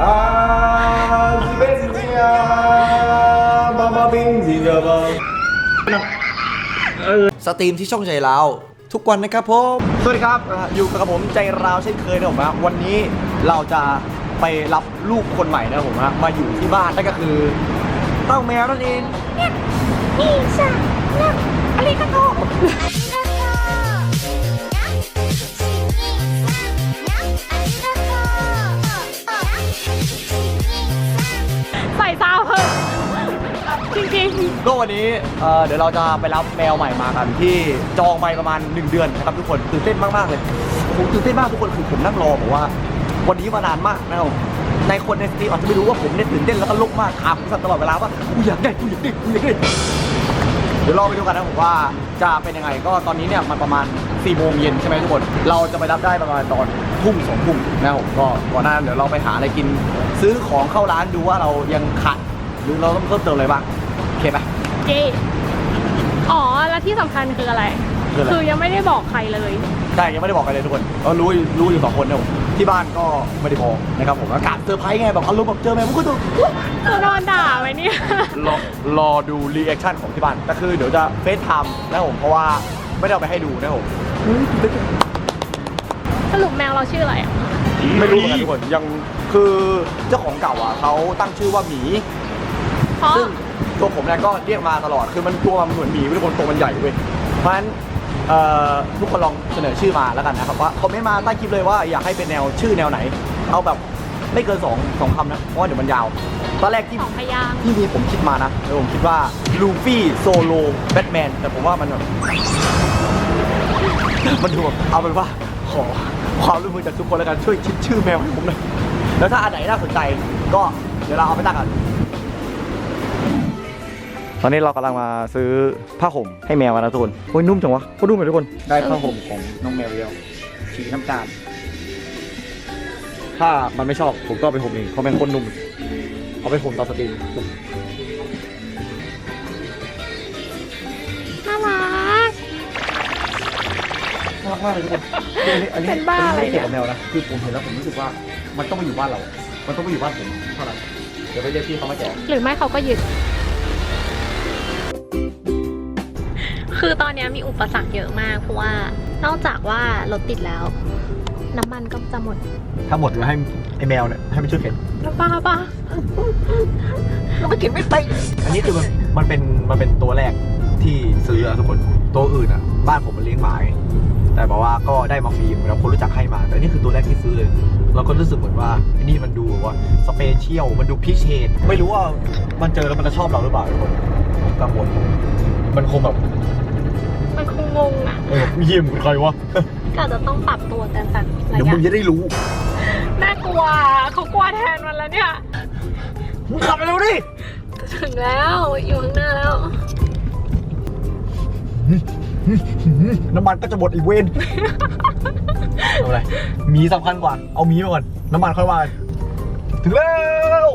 อ่าสิเบนเนียบาบาบินสิเดบา สตรีมที่ช่องใจเราทุกวันนะครับผม สวัสดีครับอ่าอยู่กับผมใจราวเช่นเคยนะผมนะวันนี้เราจะไปรับลูกคนใหม่นะผมนะมาอยู่ที่บ้านนั่นก็คือเต้าแมวนั่นเอง นี่さなありがとう ก็วันนี้เอ่อเดี๋ยวเราจะไปรับแมวใหม่มากันที่จองไปประมาณ 1 เดือนนะครับทุกคนตื่นเต้นมากๆเลยผมตื่นเต้นมากทุกคนคือผมนั่งรอบอกว่า วันนี้มานานมากนะครับในคนในสตรีมอาจจะไม่รู้ว่าผมเนี่ยตื่นเต้นแล้วก็ลุกมากถามผมตลอดเวลาว่ากูอยากได้กูอยากได้กูอยากได้เดี๋ยวรอไปดูกันนะผมว่าจะเป็นยังไงก็ตอนนี้เนี่ยมันประมาณ4ี่โมงเย็นใช่ไหมทุกคน เราจะไปรับได้ประมาณตอนทุ่มสองทุ่มนะครับผมก็ก่อนหน้านั้นเดี๋ยวเราไปหาอะไรกิน ซื้อของเข้าร้านดูว่าเรายังขาดหรือเราต้องเพิ่มเติมอะไรบ้างโอเคปะๆ เจอ๋อ แล้วที่สำคัญคืออะไร คืออะไร คือยังไม่ได้บอกใครเลย ใช่ยังไม่ได้บอกใครเลยทุกคนก็รู้รู้อยู่สองคนนะผมที่บ้านก็ไม่ได้บอกนะครับผมอากาศเซอร์ไพรส์ไงแบบอารมณ์แบบเจอแมวมันก็จะจะโดนด่าไหมเนี่ย รอรอดูรีแอคชั่นของที่บ้านแต่คือเดี๋ยวจะเฟซไทม์นะครับผมเพราะว่าไม่ได้เอาไปให้ดูนะครับผมสรุปแมวเราชื่ออะไรอะไม่รู้เหมือนกันทุกคนยังคือเจ้าของเก่าอะเขาตั้งชื่อว่าหมี เพราะซึ่ง ตัวผมเนี่ยก็เรียกมาตลอดคือมันตัวมันเหมือนหมีทุกคนตัวมันใหญ่เว้ยเพราะฉะนั้นเอ่อทุกคนลองเสนอชื่อมาแล้วกันนะครับว่าคอมเมนต์มาใต้คลิปเลยว่าอยากให้เป็นแนวชื่อแนวไหน เอาแบบไม่เกินสองสองคำนะเพราะว่าเดี๋ยวมันยาว ตอนแรกที่ สองพยางค์ที่มีผมคิดมานะแล้วผมคิดว่าลูฟี่โซโลแบทแมนแต่ผมว่ามันแบบมันดูแบบเอาเป็นว่า ขอความร่วมมือจากทุกคนแล้วกันช่วยคิดชื่อแมวให้ผมหน่อยแล้วถ้าอันไหนน่าสนใจก็เดี๋ยวเราเอาไปตั้งกัน ตอนนี้เรากำลังมาซื้อผ้าห่มให้แมวนะทุกคนโอ้ยนุ่มจังวะโคตรนุ่มเลยทุกคน ได้ผ้าห่มของน้องแมวเดียวสีน้ำตาล ถ้ามันไม่ชอบผมก็เอาไปห่มเองเพราะมันโคตรนุ่ม เอาไปห่มตอนสตรีมน่ารัก น่ารักมากเลยทุกคนคืออันนี้อันนี้เป็นบ้าอันนี้ไม่ได้อะไรเนี่ยเกี่ยวกับแมวนะคือผมเห็นแล้วผมรู้สึกว่ามันต้องมาอยู่บ้านเรา มันต้องมาอยู่บ้านผมเท่านั้นเดี๋ยวไปเรียกพี่เขามาแจกหรือไม่เขาก็ยึด คือตอนเนี้ยมีอุปสรรคเยอะมากเพราะว่านอกจากว่ารถติดแล้ว น้ำมันก็จะหมด ถ้าหมดเดี๋ยวให้ไอ้แมวเนี่ยให้มันช่วยเข็นแล้วป้าป้าแล้วมันเข็นไม่ไป อันนี้คือมันมันเป็นมันเป็นตัวแรกที่ซื้ออะทุกคนตัวอื่นอะบ้านผมมันเลี้ยงหมาไงแต่บอกว่าก็ได้มาฟรีเหมือนกับคนรู้จักให้มา แต่นี่คือตัวแรกที่ซื้อเลยเราก็รู้สึกเหมือนว่าอันนี้มันดูแบบว่าสเปเชียลมันดูพิเศษไม่รู้ว่ามันเจอแล้วมันจะชอบเราหรือเปล่าทุกคนผมกังวลมันคงแบบมันค งงงอะเออเยี่ยมเป็นใครวะก็อาจจะต้องปรับตัวกันสักระเดี๋ยวยะมึงจะได้รู้น่ากลัวเขากลัวแทนมันแล้วเนี่ย มึงขับไปเร็วดิถึงแล้วอยู่ข้างหน้าแล้ว น้ำมันก็จะหมดอีกเวนเอาอะไรหมีสำคัญกว่า เอาหมีมาก่อน น้ำมันค่อยว่ากันถึงแล้ว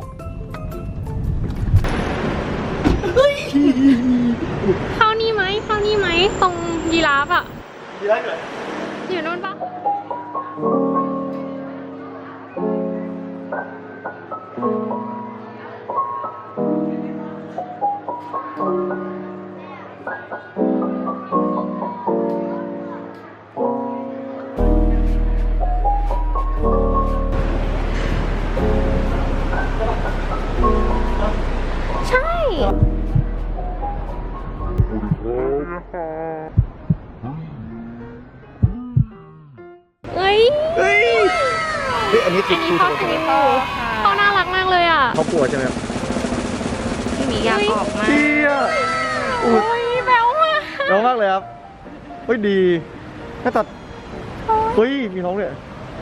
ฟอะมีอะไรเหรออยู่นู่นปะใช่เเฮ้ยอันนี้ติอัดนนี้คู่พ่อตัวสีฟูเขาน่ารักมากเลยอะเขากลัวใช่ไหมครับพี่หมีอยากออกมาเชี่ยโอ้ยแบวมากน้องมากเลยครับเฮ้ยดีน่าตัดเฮ้ยมีน้องเนี่ย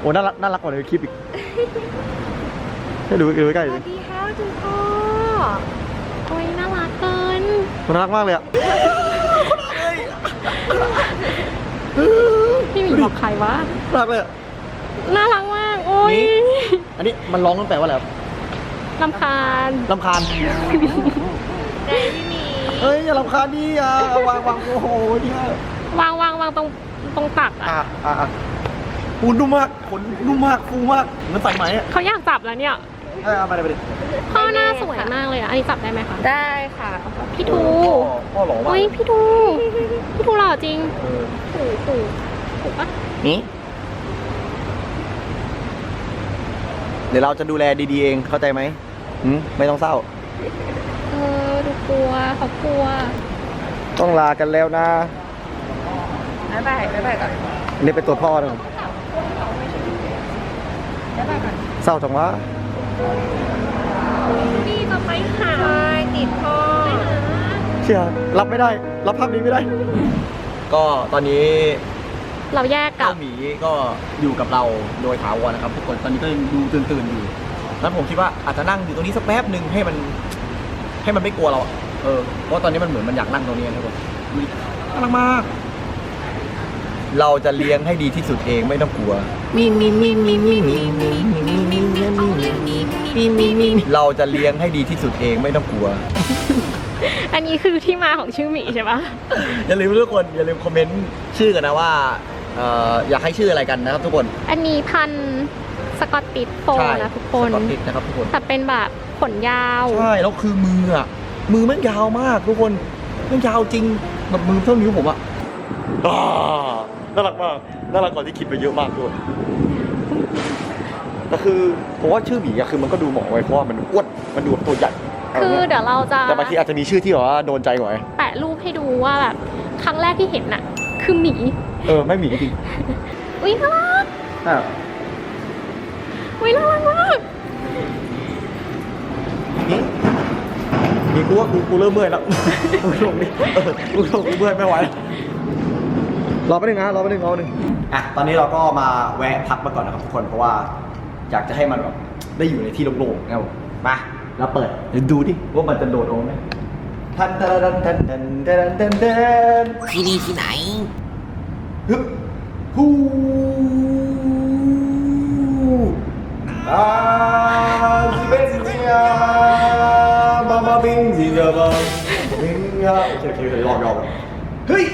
โอ้น่ารักน่ารักกว่าในคลิปอีกให้ดูดูใกล้ๆสดิวัสดีค่ะคุณพ่อโอ้ยน่ารักเกินมันน่ารักมากเลยอะพี่หมีบอกใครวะน่ารักเลยอะน่ารักมาก โอ้ยอันนี้มันร้องตั้งแต่ว่าอะไรครับลำคาญลำคาญใจพี่หมีเฮ้ยอย่าลำคาญดิอะวางวางโอ้โหเนี่ยวางวางวางตรงตรงตักอะอะอะอะปูนุ่มมากขนนุ่มมากฟูมากเหมือนใส่ไหมอะเขาอยากจับแล้วเนี่ยเออเอาไปเลยไปเลยพ่อหน้าสวยมากเลยอะอันนี้จับได้ไหมคะได้ค่ะพี่ทูพ่อพ่อหล่อมากเฮ้ยพี่ทูพี่ทูหล่อจริงเออถูกถูกถูกปะนี่ เดี๋ยวเราจะดูแลดีๆเองเข้าใจไหมหืมไม่ต้องเศร้า เออดูกลัวเขากลัว ต้องลากันแล้วนะบ๊ายบายบ๊ายบายก่อนนี่เป็นตัวพ่อนะบ๊ายบายก่อนเศร้าจังวะพี่จะไปหาใช่ติดพ่อเชื่อรับไม่ได้ รับภาพนี้ไม่ได้ ก็ตอนนี้ เราแยกกัเจ้าบหมีก็อยู่กับเราโดยถาวรนะครับทุกคนตอนนี้ก็ยังดูตื่นๆอยู่แล้วผมคิดว่าอาจจะนั่งอยู่ตรงนี้สักแป๊บหนึ่งให้มัน ให้มันไม่กลัวเราอะเออเพราะว่าตอนนี้มันเหมือนมันอยากนั่งตรงนี้นะครับผมดูดิน่ารักมาก เราจะเลี้ยงให้ดีที่สุดเองไม่ต้องกลัวเราจะเลี้ยงให้ดีที่สุดเองไม่ต้องกลัว อันนี้คือที่มาของชื่อหมีใช่ปะ อย่าลืมทุกคนอย่าลืมคอมเมนต์ชื่อกันนะว่า เอ่ออยากให้ชื่ออะไรกันนะครับทุกคน อันนี้พันธุ์สกอตติชโฟลด์นะทุกคน สกอตติชนะครับทุกคน แต่เป็นแบบขนยาว ใช่ แล้วคือมืออะมือมันยาวมากทุกคนมันยาวจริงแบบมือเท่านิ้วผมอะอ่าน่ารักมาก น่ารักกว่าที่คิดไปเยอะมากด้วยแต่คือผมว่าชื่อหมีอะคือมันก็ดูเหมาะไว้เพราะว่ามันอ้วน มันดูแบบตัวใหญ่ะไรคือเงี้ยเดี๋ยวเราจะแต่บางทีอาจจะมีชื่อที่แบบว่าโดนใจกว่าไงแปะรูปให้ดูว่าแบบครั้งแรกที่เห็นน่ะ คือหมี เออ ไม่หมีจริงอุ้ยน่ารักอะอุ้ยน่ารักมากนี่มีกูว่ากูกูเริ่มเมื่อยแล้วกูลงดิเออกูลงกูเมื่อยไม่ไหวแล้วรอแป๊บนึงนะรอแป๊บนึงรอแป๊บนึงอะตอนนี้เราก็มาแวะพักมาก่อนนะครับทุกคนเพราะว่าอยากจะให้มันแบบได้อยู่ในที่โล่งๆนะครับผมมาแล้วเปิดเดี๋ยวดูดิว่ามันจะโดดลงไหม ทันทันทันทันทันทันทันทันที่นี่ที่ไหนฮึบฮูอาซิเบสเนียบาบาบิงซิเดบาบิงยาโอเคโอเคโอเคลองลองเฮ้ย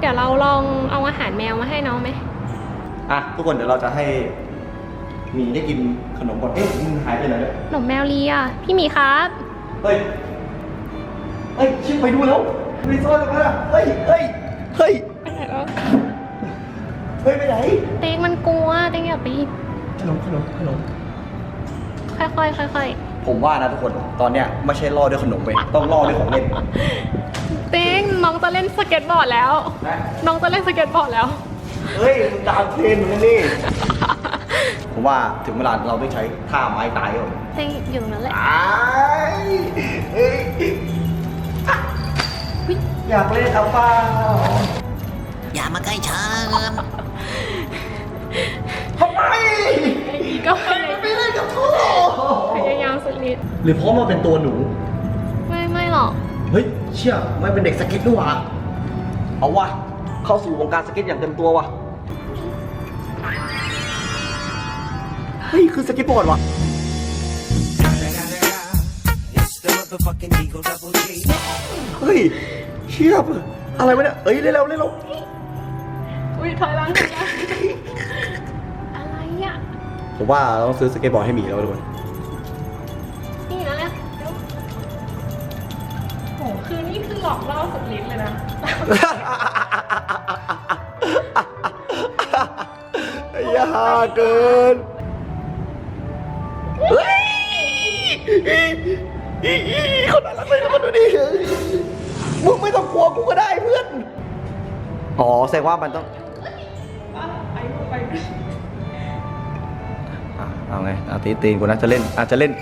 เดี๋ยวเราลองเอาอาหารแมวมาให้น้องไหมอะทุกคนเดี๋ยวเราจะให้หมีได้กินขนมก่อนเอ๊ะมึงหายไปไหนเนี่ยหนมแมวเลียพี่หมีครับ เฮ้ย เฮ้ยชิบไปดูแล้วไปซ่อนตรงนั้นอะเฮ้ยเฮ้ยเฮ้ยไปไหนแล้วเฮ้ยไปไหนเต็งมันกลัวเต็งอย่าไปขนมขนมขนมค่อยๆค่อยผมว่านะทุกคนตอนเนี้ยไม่ใช่ล่อด้วยขนมไปต้องล่อด้วยของเล่นๆเต็งน้องจะเล่นสเก็ตบอร์ดแล้ว นะน้องจะเล่นสเก็ตบอร์ดแล้ว เฮ้ยมึงดาวเทรนเหมือนกันนี่ผมว่าถึงเวลาเราต้องใช้ท่าไม้ตายก่อนเต็งอยู่ตรงนั้นแหละตายเฮ้ยอะ อยากเล่นเอาเปล่าอย่ามาใกล้ฉันทำไมก็ไม่เล่นกับกูพยายามสุดฤทธิ์หรือเพราะมันเป็นตัวหนู ไม่ไม่หรอกเฮ้ยเชื่อไม่เป็นเด็กสเก็ตด้วยวะเอาวะเข้าสู่วงการสเก็ตอย่างเต็มตัววะเฮ้ยคือสเก็ตบอร์ดวะเฮ้ย เชี่ยอะไรวะเนี่ยเอ้ยเร็วๆเร็วอุ้ยถอยหลังถอยหลังอะไรอะๆผมว่าเราต้องซื้อสเก็ตบอร์ดให้หมีแล้วทุกคนนี่นะเนี่ยเดี๋ยวโหคือนี่คือหลอกล่อสุดฤทธิ์เลยนะอย่าเกินเฮ้ยคนน่ารักเลยนะคนดูดิ มึงไม่ต้องกลัวกูก็ได้เพื่อน อ๋อแสดงว่ามันต้องอะเอาไงเอาตีตีนกูนะจะเล่นอาจจะเล่น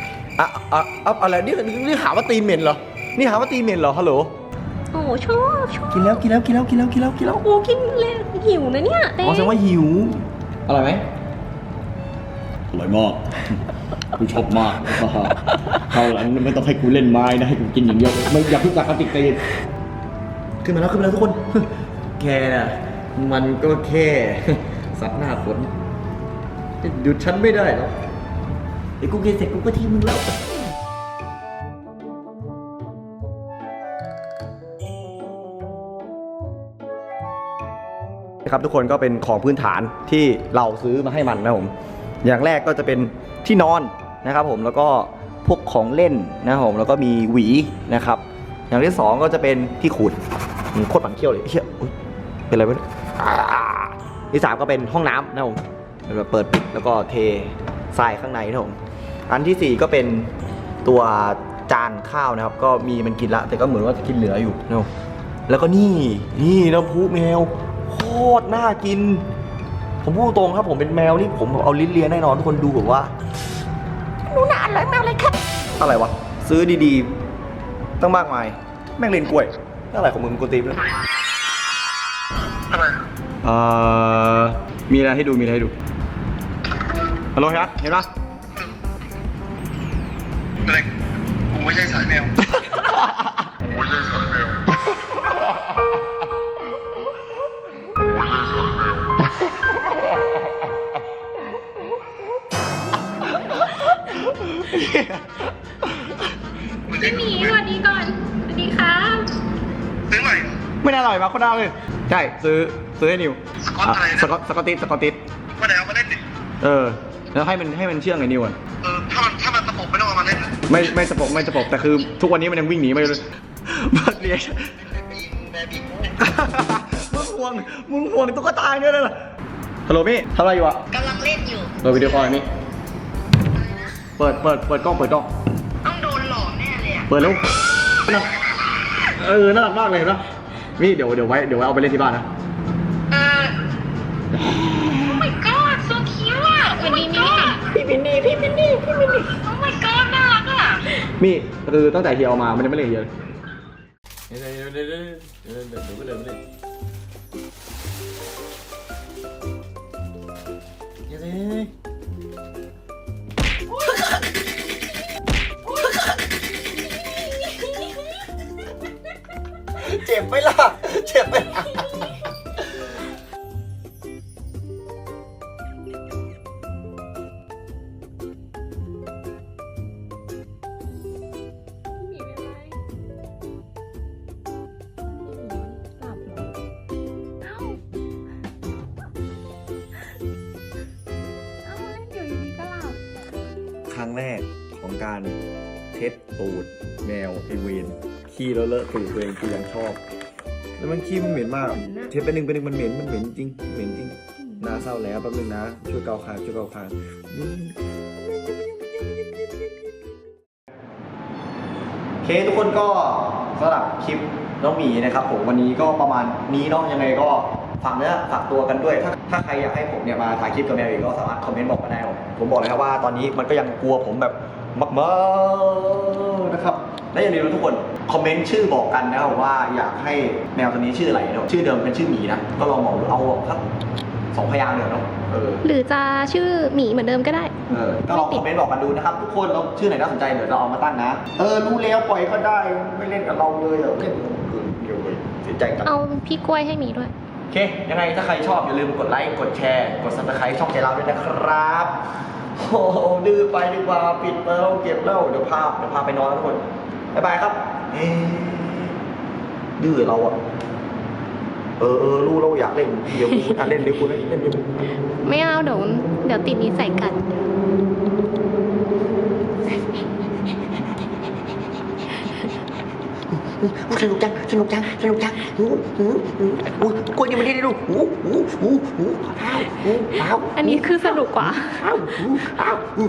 อะอะอะอะไรนี่นี่หาว่าตีนเหม็นเหรอ นี่หาว่าตีนเหม็นเหรอฮัลโหล โอ้ชอบชอบกินแล้วกินแล้วกินแล้วกินแล้วกินแล้วกินแล้วโอ้กินเลยหิวนะเนี่ยเต้อ๋อแสดงว่าหิวอร่อยไหมอร่อยมาก กูชอบมากคราวหลังไม่ต้องให้กูเล่นไม้นะให้กูกินอย่างเดียวไม่อย่าเพิ่งตักกระติกใจเย็นขึ้นมาแล้วขึ้นมาแล้วทุกคน แค่น่ะ มันก็แค่ สัตว์หน้าฝนหยุดฉันไม่ได้หรอกไอ้กูกินเสร็จกูก็ทิ้งมึงแล้วนะครับทุกคนก็เป็นของพื้นฐานที่เราซื้อมาให้มันนะผม อย่างแรกก็จะเป็นที่นอนนะครับผมแล้วก็พวกของเล่นนะครับผมแล้วก็มีหวีนะครับ อย่างที่สองก็จะเป็นที่ขูดโคตรฝันเขี้ยวเลยเฮียเป็นอะไรวะเนี่ยอ่าที่สามก็เป็นห้องน้ำนะครับผมเปิดปิดแล้วก็เททรายข้างในนะครับผมอันที่สี่ก็เป็นตัวจานข้าวนะครับ ก็มีมันกินละ แต่ก็เหมือนว่าจะกินเหลืออยู่นะครับแล้วก็นี่นี่น้ำพุแมวโคตรน่ากิน ผมพูดตรงครับผมเป็นแมวนี่ผมเอาลิ้นเลียแน่นอนทุกคนดูแบบว่าหนูน่าอร่อยมากเลยครับอะไรวะซื้อดีๆ ตั้งมากมาย แม่งเลนกล้วยอะไรของมึงกูตีมเลยอะไรเอ่อมีอะไรให้ดูมีอะไรให้ดูฮัลโหลครับเห็นปะกูไม่ใช่สายแมว พี่หมีสวัสดีก่อนสวัสดีครับซื้อใหม่ไม่น่าอร่อยมาโคนน่าเลยใช่ซื้อซื้อให้นิวสก๊อตอะไรนะสกอตสกอตติสสกอตติสก็เดี๋ยวเอามาเล่นดิ เออ แล้วให้มันให้มันเชื่องไอ้นิวอะเออ ถ้ามันถ้ามันตะปบไม่ต้องเอามาเล่นนะไม่ไม่สปกไม่สปกแต่คือ ทุกวันนี้มันยังวิ่งหนีไม่เลยมาเรียกแบบี้กูมึงห่วงมึงห่วงตุ๊กตาเนี่ยเลยเหรอฮัลโหลมี่ทำอะไรอยู่อะกำลังเล่นอยู่เปิดวิดีโอคอลหน่อยมี่ เปิด เปิด เปิดกล้อง เปิดกล้อง ต้องโดนหลอกแน่เลยอะเปิดแล้วน่าเออ น่ารักมากเลยเห็นะมี่เดี๋ยว เดี๋ยวไว้ เดี๋ยวไว้เอาไปเล่นที่บ้านนะ เออ Oh my god so cute อะ Oh my god พี่มินนี่ พี่มินนี่ พี่มินนี่ Oh my god น่ารักอะมี่คือตั้งแต่เฮียเอามา มันยังไม่เล่นเฮียเลยเจ็บไหมล่ะเจ็บไหมล่ะพี่หมีเป็นไรหลับเหรอเอ้าเอ้าเล่นอยู่ดีๆก็หลับครั้งแรกของการเท็ดตูดแมวไอเวนขี้แล้วเลอะตูดตัวเองคือยังชอบ แล้วมันขี้มันเหม็นมาก เท็ดไปหนึ่งไปหนึ่งมันเหม็นมันเหม็นจริงเหม็นจริงน่าเศร้าแล้วแป๊บนึงนะ ช่วยเกาคางช่วยเกาคางโอเคทุกคนก็สำหรับคลิปน้องหมีนะครับผมวันนี้ก็ประมาณนี้เนาะยังไงก็ฝากเนื้อฝากตัวกันด้วย ถ้าถ้าใครอยากให้ผมเนี่ยมาถ่ายคลิปกับแมวอีกก็สามารถคอมเมนต์บอกมาได้ผมผมบอกเลยครับว่าตอนนี้มันก็ยังกลัวผมแบบมากๆ นะครับ และอย่าลืมนะทุกคนคอมเมนต์ชื่อบอกกันนะครับว่าอยากให้แมวตัวนี้ชื่ออะไรเนาะชื่อเดิมเป็นชื่อหมีนะ ก็ลองบอกดูเอาสักสองพยางค์เดียวเนาะเออหรือจะชื่อหมีเหมือนเดิมก็ได้ เออก็ลองคอมเมนต์บอกกันดูนะครับ ทุกคนเราชื่อไหนน่าสนใจเดี๋ยวเราเอามาตั้งนะ เออรู้แล้วปล่อยก็ได้ไม่เล่นกับเราเลยอะเล่นกับคนอื่นเดียวเลยเสียใจจังเอาพี่กล้วยให้หมีด้วย โอเค ยังไงถ้าใครชอบอย่าลืมกดไลค์ กดแชร์ กดซับสไครต์ช่องใจเราด้วยนะครับ โอ้โหดื้อไปดีกว่าปิดแล้วเก็บเล่าเดี๋ยวพาเดี๋ยวพาไปนอนทุกคนบ๊ายบายครับเอ๊ดื้อเราอะเออเออรู้เราอยากเล่นเดี๋ยวกูอะเล่นเดี๋ยวกูเล่นเล่นเดี๋ยวกูไม่เอาเดี๋ยวเดี๋ยวติดนิสัยกัน สนุกจัง สนุกจัง สนุกจังหูหูหูอุ้ยกล้วยนี่มันได้ดูหูหูหูหูอ้าวหูอ้าวอันนี้คือสนุกกว่า อ้าวหูอ้าวหู